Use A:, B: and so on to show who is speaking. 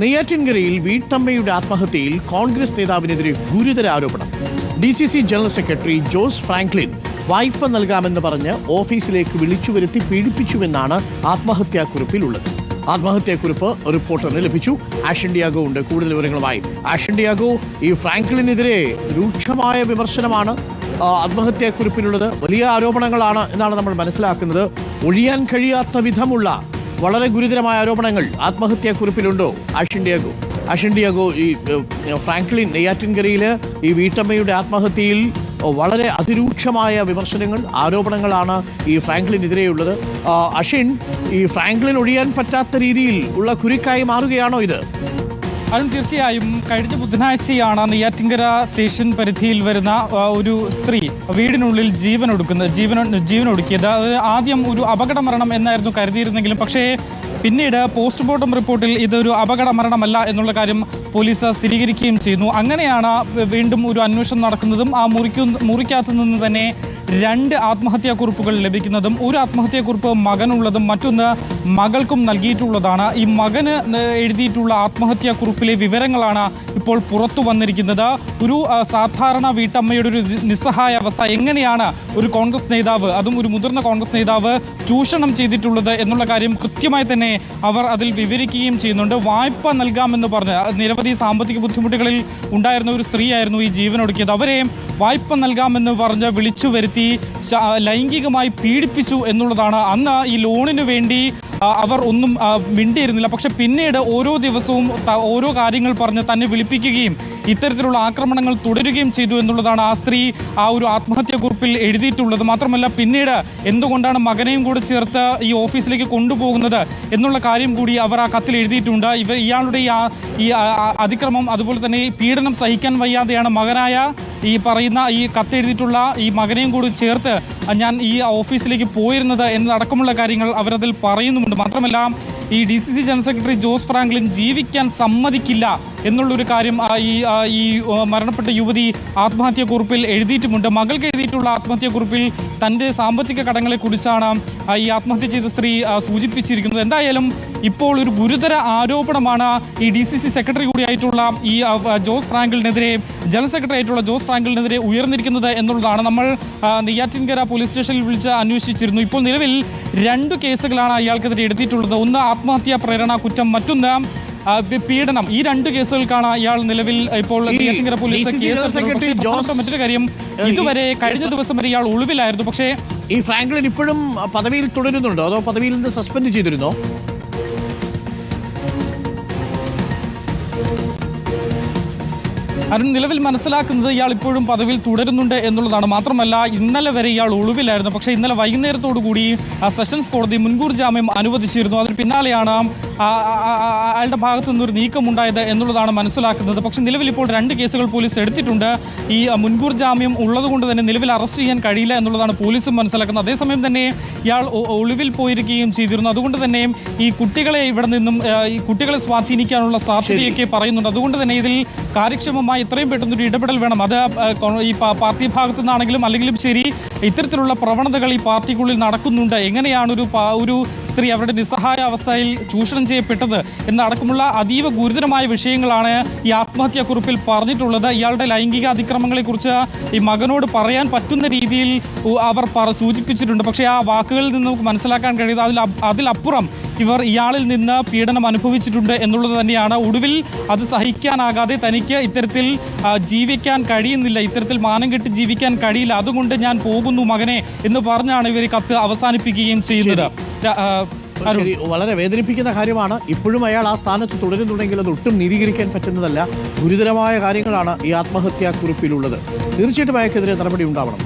A: നെയ്യാറ്റിൻകരയിൽ വീട്ടമ്മയുടെ ആത്മഹത്യയിൽ കോൺഗ്രസ് നേതാവിനെതിരെ ഗുരുതര ആരോപണം. D C C general secretary Jose Franklin വായ്പ നൽകാമെന്ന് പറഞ്ഞ് ഓഫീസിലേക്ക് വിളിച്ചു വരുത്തി പീഡിപ്പിച്ചുവെന്നാണ് ആത്മഹത്യാക്കുറിപ്പിലുള്ളത്. ആത്മഹത്യാക്കുറിപ്പ് റിപ്പോർട്ടറിന് ലഭിച്ചു. ആഷൻ ഡിയാഗോ ഉണ്ട്. കൂടുതൽ വിവരങ്ങളുമായി ആഷൻ ഡിയാഗോ ഈ ഫ്രാങ്ക്ലിനെതിരെ രൂക്ഷമായ വിമർശനമാണ് ആത്മഹത്യാക്കുറിപ്പിലുള്ളത്. വലിയ ആരോപണങ്ങളാണ് എന്നാണ് നമ്മൾ മനസ്സിലാക്കുന്നത്. ഒഴിയാൻ കഴിയാത്ത വിധമുള്ള വളരെ ഗുരുതരമായ ആരോപണങ്ങൾ ആത്മഹത്യാക്കുറിപ്പിലുണ്ടോ ആഷിൻഡിയാഗോ ആഷിൻഡിയാഗോ ഈ ഫ്രാങ്ക്ലിൻ നെയ്യാറ്റിൻകരയിൽ ഈ വീട്ടമ്മയുടെ ആത്മഹത്യയിൽ വളരെ അതിരൂക്ഷമായ വിമർശനങ്ങൾ ആരോപണങ്ങളാണ് ഈ ഫ്രാങ്ക്ലിനെതിരെയുള്ളത്. അഷിൻ ഈ ഫ്രാങ്ക്ലിൻ ഒഴിയാൻ പറ്റാത്ത രീതിയിൽ ഉള്ള കുരുക്കായി മാറുകയാണോ ഇത്?
B: അതും തീർച്ചയായും കഴിഞ്ഞ ബുധനാഴ്ചയാണ് നെയ്യാറ്റിങ്കര സ്റ്റേഷൻ പരിധിയിൽ വരുന്ന ഒരു സ്ത്രീ വീടിനുള്ളിൽ ജീവൻ ഒടുക്കുന്നത് ജീവൻ ഒടുക്കിയത് അത് ആദ്യം ഒരു അപകട മരണം എന്നായിരുന്നു കരുതിയിരുന്നെങ്കിലും പക്ഷേ പിന്നീട് പോസ്റ്റ്മോർട്ടം റിപ്പോർട്ടിൽ ഇതൊരു അപകട മരണമല്ല എന്നുള്ള കാര്യം പോലീസ് സ്ഥിരീകരിക്കുകയും ചെയ്യുന്നു. അങ്ങനെയാണ് വീണ്ടും ഒരു അന്വേഷണം നടക്കുന്നതും ആ മുറിക്കു മുറിക്കകത്തു നിന്ന് തന്നെ രണ്ട് ആത്മഹത്യാക്കുറിപ്പുകൾ ലഭിക്കുന്നതും ഒരു ആത്മഹത്യാക്കുറിപ്പ് മകനുള്ളതും മറ്റൊന്ന് മകൾക്കും നൽകിയിട്ടുള്ളതാണ്. ഈ മകന് എഴുതിയിട്ടുള്ള ആത്മഹത്യാക്കുറിപ്പിലെ വിവരങ്ങളാണ് ഇപ്പോൾ പുറത്തു വന്നിരിക്കുന്നത്. ഒരു സാധാരണ വീട്ടമ്മയുടെ ഒരു നിസ്സഹായ അവസ്ഥ. എങ്ങനെയാണ് ഒരു കോൺഗ്രസ് നേതാവ് അതും ഒരു മുതിർന്ന കോൺഗ്രസ് നേതാവ് ചൂഷണം ചെയ്തിട്ടുള്ളത് എന്നുള്ള കാര്യം കൃത്യമായി തന്നെ അവർ അതിൽ വിവരിക്കുകയും ചെയ്യുന്നുണ്ട്. വായ്പ നൽകാമെന്ന് പറഞ്ഞ് നിരവധി സാമ്പത്തിക ബുദ്ധിമുട്ടുകളിൽ ഉണ്ടായിരുന്ന ഒരു സ്ത്രീയായിരുന്നു ഈ ജീവനൊടുക്കിയത്. അവരെയും വായ്പ നൽകാമെന്ന് പറഞ്ഞ് വിളിച്ചു വരുത്തി ശ- ലൈംഗികമായി പീഡിപ്പിച്ചു എന്നുള്ളതാണ്. അന്ന് ഈ ലോണിന് വേണ്ടി അവർ ഒന്നും മിണ്ടിയിരുന്നില്ല. പക്ഷെ പിന്നീട് ഓരോ ദിവസവും ഓരോ കാര്യങ്ങൾ പറഞ്ഞ് തന്നെ വിളിപ്പിക്കുകയും ഇത്തരത്തിലുള്ള ആക്രമണങ്ങൾ തുടരുകയും ചെയ്തു എന്നുള്ളതാണ് ആ സ്ത്രീ ആ ഒരു ആത്മഹത്യാക്കുറിപ്പിൽ എഴുതിയിട്ടുള്ളത്. മാത്രമല്ല പിന്നീട് എന്തുകൊണ്ടാണ് മകനെയും കൂടെ ചേർത്ത് ഈ ഓഫീസിലേക്ക് കൊണ്ടുപോകുന്നത് എന്നുള്ള കാര്യം കൂടി അവർ ആ കത്തിൽ എഴുതിയിട്ടുണ്ട്. ഇവർ ഇയാളുടെ ഈ അതിക്രമം അതുപോലെ തന്നെ പീഡനം സഹിക്കാൻ വയ്യാതെയാണ് മകനായ ഈ പറയുന്ന ഈ കത്തെഴുതിയിട്ടുള്ള ഈ മകനെയും കൂടി ചേർത്ത് ഞാൻ ഈ ഓഫീസിലേക്ക് പോയിരുന്നത് എന്നതടക്കമുള്ള കാര്യങ്ങൾ അവരതിൽ പറയുന്നുമുണ്ട്. മാത്രമല്ല ഈ D C C general secretary Jose Franklin ജീവിക്കാൻ സമ്മതിക്കില്ല എന്നുള്ളൊരു കാര്യം ഈ ഈ മരണപ്പെട്ട യുവതി ആത്മഹത്യാക്കുറിപ്പിൽ എഴുതിയിട്ടുമുണ്ട്. മകൾക്ക് എഴുതിയിട്ടുള്ള ആത്മഹത്യാക്കുറിപ്പിൽ തന്റെ സാമ്പത്തിക കടങ്ങളെക്കുറിച്ചാണ് ഈ ആത്മഹത്യ ചെയ്ത സ്ത്രീ സൂചിപ്പിച്ചിരിക്കുന്നത്. എന്തായാലും ഇപ്പോൾ ഒരു ഗുരുതര ആരോപണമാണ് ഈ ഡി സി സി സെക്രട്ടറി കൂടിയായിട്ടുള്ള ഈ ജോസ് ഫ്രാങ്കിളിനെതിരെ ജനറൽ സെക്രട്ടറി ആയിട്ടുള്ള ജോസ് ഫ്രാങ്കിളിനെതിരെ ഉയർന്നിരിക്കുന്നത് എന്നുള്ളതാണ്. നമ്മൾ നെയ്യാറ്റിൻകര പോലീസ് സ്റ്റേഷനിൽ വിളിച്ച് അന്വേഷിച്ചിരുന്നു. ഇപ്പോൾ നിലവിൽ രണ്ട് കേസുകളാണ് അയാൾക്കെതിരെ എടുത്തിട്ടുള്ളത്. ഒന്ന് ആത്മഹത്യാ പ്രേരണ കുറ്റം മറ്റൊന്ന് പീഡനം. ഈ രണ്ട് കേസുകൾക്കാണ് ഇയാൾ നിലവിൽ ഇപ്പോൾ നെയ്യാറ്റിൻകര പോലീസ് കേസ് മറ്റൊരു കാര്യം ഇതുവരെ കഴിഞ്ഞ ദിവസം വരെ ഇയാൾ ഒളിവിലായിരുന്നു. പക്ഷേ
A: ഈ ഫ്രാങ്ക്ലിൻ ഇപ്പോഴും പദവിയിൽ തുടരുന്നുണ്ടോ. അതോ പദവിയിൽ നിന്ന് സസ്പെൻഡ് ചെയ്തിരുന്നോ?
B: അരുൺ നിലവിൽ മനസ്സിലാക്കുന്നത് ഇയാൾ ഇപ്പോഴും പദവിയിൽ തുടരുന്നുണ്ട് എന്നുള്ളതാണ്. മാത്രമല്ല ഇന്നലെ വരെ ഇയാൾ ഒളിവിലായിരുന്നു. പക്ഷേ ഇന്നലെ വൈകുന്നേരത്തോടു കൂടി സെഷൻസ് കോടതി മുൻകൂർ ജാമ്യം അനുവദിച്ചിരുന്നു. അതിന് പിന്നാലെയാണ് അയാളുടെ ഭാഗത്തു നിന്നൊരു നീക്കമുണ്ടായത് എന്നുള്ളതാണ് മനസ്സിലാക്കുന്നത്. പക്ഷേ നിലവിൽ ഇപ്പോൾ രണ്ട് കേസുകൾ പോലീസ് എടുത്തിട്ടുണ്ട്. ഈ മുൻകൂർ ജാമ്യം ഉള്ളതുകൊണ്ട് തന്നെ നിലവിൽ അറസ്റ്റ് ചെയ്യാൻ കഴിയില്ല എന്നുള്ളതാണ് പോലീസും മനസ്സിലാക്കുന്നത്. അതേസമയം തന്നെ ഇയാൾ ഒളിവിൽ പോയിരിക്കുകയും ചെയ്തിരുന്നു. അതുകൊണ്ട് തന്നെയും ഈ കുട്ടികളെ ഇവിടെ നിന്നും ഈ കുട്ടികളെ സ്വാധീനിക്കാനുള്ള സാധ്യതയൊക്കെ പറയുന്നുണ്ട്. അതുകൊണ്ട് തന്നെ ഇതിൽ കാര്യക്ഷമമായി ഇത്രയും പെട്ടെന്ന് ഒരു ഇടപെടൽ വേണം. അത് ഈ പാർട്ടി ഭാഗത്തു നിന്നാണെങ്കിലും അല്ലെങ്കിലും ശരി ഇത്തരത്തിലുള്ള പ്രവണതകൾ ഈ പാർട്ടിക്കുള്ളിൽ നടക്കുന്നുണ്ട്. എങ്ങനെയാണ് ഒരു ഒരു സ്ത്രീ അവരുടെ നിസ്സഹായ അവസ്ഥയിൽ ചൂഷണം ചെയ്യപ്പെട്ടത് എന്നടക്കമുള്ള അതീവ ഗുരുതരമായ വിഷയങ്ങളാണ് ഈ ആത്മഹത്യാക്കുറിപ്പിൽ പറഞ്ഞിട്ടുള്ളത്. ഇയാളുടെ ലൈംഗിക അതിക്രമങ്ങളെക്കുറിച്ച് ഈ മകനോട് പറയാൻ പറ്റുന്ന രീതിയിൽ അവർ പറ- സൂചിപ്പിച്ചിട്ടുണ്ട്. പക്ഷേ ആ വാക്കുകളിൽ നിന്ന് നമുക്ക് മനസ്സിലാക്കാൻ കഴിയുന്നത് അതിൽ അതിലപ്പുറം ഇവർ ഇയാളിൽ നിന്ന് പീഡനം അനുഭവിച്ചിട്ടുണ്ട് എന്നുള്ളത് തന്നെയാണ്. ഒടുവിൽ അത് സഹിക്കാനാകാതെ തനിക്ക് ഇത്തരത്തിൽ ജീവിക്കാൻ കഴിയുന്നില്ല. ഇത്തരത്തിൽ മാനം കെട്ടി ജീവിക്കാൻ കഴിയില്ല. അതുകൊണ്ട് ഞാൻ പോകുന്നു മകനെ എന്ന് പറഞ്ഞാണ് ഇവർ കത്ത് അവസാനിപ്പിക്കുകയും ചെയ്യുന്നത്.
A: ശരി വളരെ വേദനിപ്പിക്കുന്ന കാര്യമാണ്. ഇപ്പോഴും അയാൾ ആ സ്ഥാനത്ത് തുടരുന്നുണ്ടെങ്കിൽ അത് ഒട്ടും നീതീകരിക്കാൻ പറ്റുന്നതല്ല. ഗുരുതരമായ കാര്യങ്ങളാണ് ഈ ആത്മഹത്യാ കുറിപ്പിലുള്ളത് തീർച്ചയായിട്ടും അയാൾക്കെതിരെ നടപടി ഉണ്ടാവണം.